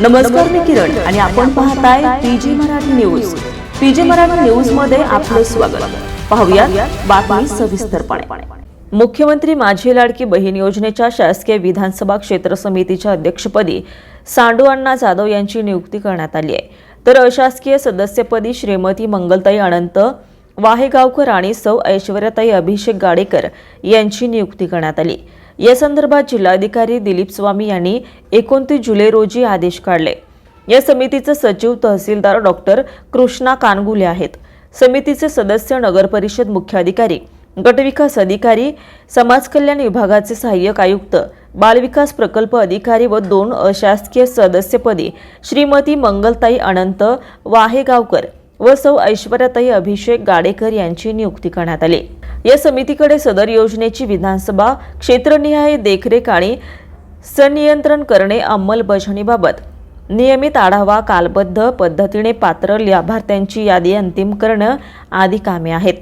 नमस्कार मी किरण आणि आपण पाहताय PG Marathi news. PG Marathi न्यूजमध्ये आपलं स्वागत. पाहूया बातमी सविस्तरपणे. मुख्यमंत्री माझी लाडकी बहीण योजनेच्या शासकीय विधानसभा क्षेत्र समितीच्या अध्यक्षपदी सांडू अण्णा जाधव यांची नियुक्ती करण्यात आली आहे. तर अशासकीय सदस्यपदी श्रीमती मंगलताई अनंत वाहेगावकर आणि सौ ऐश्वर्याताई अभिषेक गाडेकर यांची नियुक्ती करण्यात आली. या संदर्भात जिल्हाधिकारी दिलीप स्वामी यांनी एकोणतीस जुलै रोजी आदेश काढले. या समितीचे सचिव तहसीलदार डॉक्टर कृष्णा कानगुले आहेत. समितीचे सदस्य नगरपरिषद मुख्याधिकारी गटविकास अधिकारी समाज कल्याण विभागाचे सहाय्यक आयुक्त बालविकास प्रकल्प अधिकारी व दोन अशासकीय सदस्यपदी श्रीमती मंगलताई अनंत वाहेगावकर व सौ ऐश्वर्याताई अभिषेक गाडेकर यांची नियुक्ती करण्यात आली. या समितीकडे सदर योजनेची विधानसभा क्षेत्रनिहाय देखरेख आणि संनियंत्रण करणे अंमलबजावणीबाबत नियमित आढावा कालबद्ध पद्धतीने पात्र लाभार्थ्यांची यादी अंतिम करणं आदी कामे आहेत.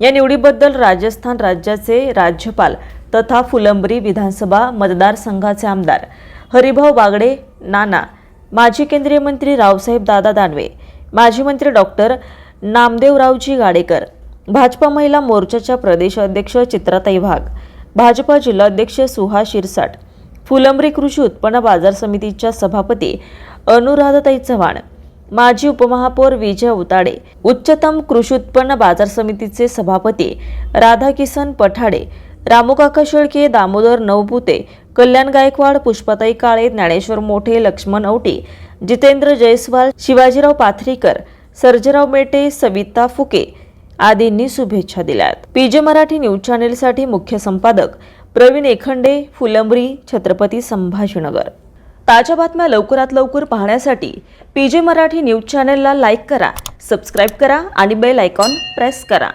या निवडीबद्दल राजस्थान राज्याचे राज्यपाल तथा फुलंब्री विधानसभा मतदारसंघाचे आमदार हरिभाऊ बागडे नाना माजी केंद्रीय मंत्री रावसाहेब दादा दानवे माजी मंत्री डॉक्टर नामदेवरावजी गाडेकर भाजपा महिला मोर्चाच्या प्रदेश अध्यक्ष चित्राताई वाघ भाजपा जिल्हाध्यक्ष सुहा शिरसाट फुलंब्री कृषी उत्पन्न बाजार समितीच्या सभापती अनुराधाताई चव्हाण माजी उपमहापौर विजय उताडे उच्चतम कृषी उत्पन्न बाजार समितीचे सभापती राधाकिसन पठाडे रामूकाका शेळके दामोदर नवपुते कल्याण गायकवाड पुष्पाताई काळे ज्ञानेश्वर मोठे लक्ष्मण औटी जितेंद्र जयस्वाल शिवाजीराव पाथरीकर सर्जेराव मेटे सविता फुके आदींनी शुभेच्छा दिल्यात. पीजे मराठी न्यूज चॅनेलसाठी मुख्य संपादक प्रवीण एखंडे फुलंबरी छत्रपती संभाजीनगर. ताज्या बातम्या लवकरात लवकर पाहण्यासाठी पीजे मराठी न्यूज चॅनेलला लाईक करा सबस्क्राईब करा आणि बेल आयकॉन प्रेस करा.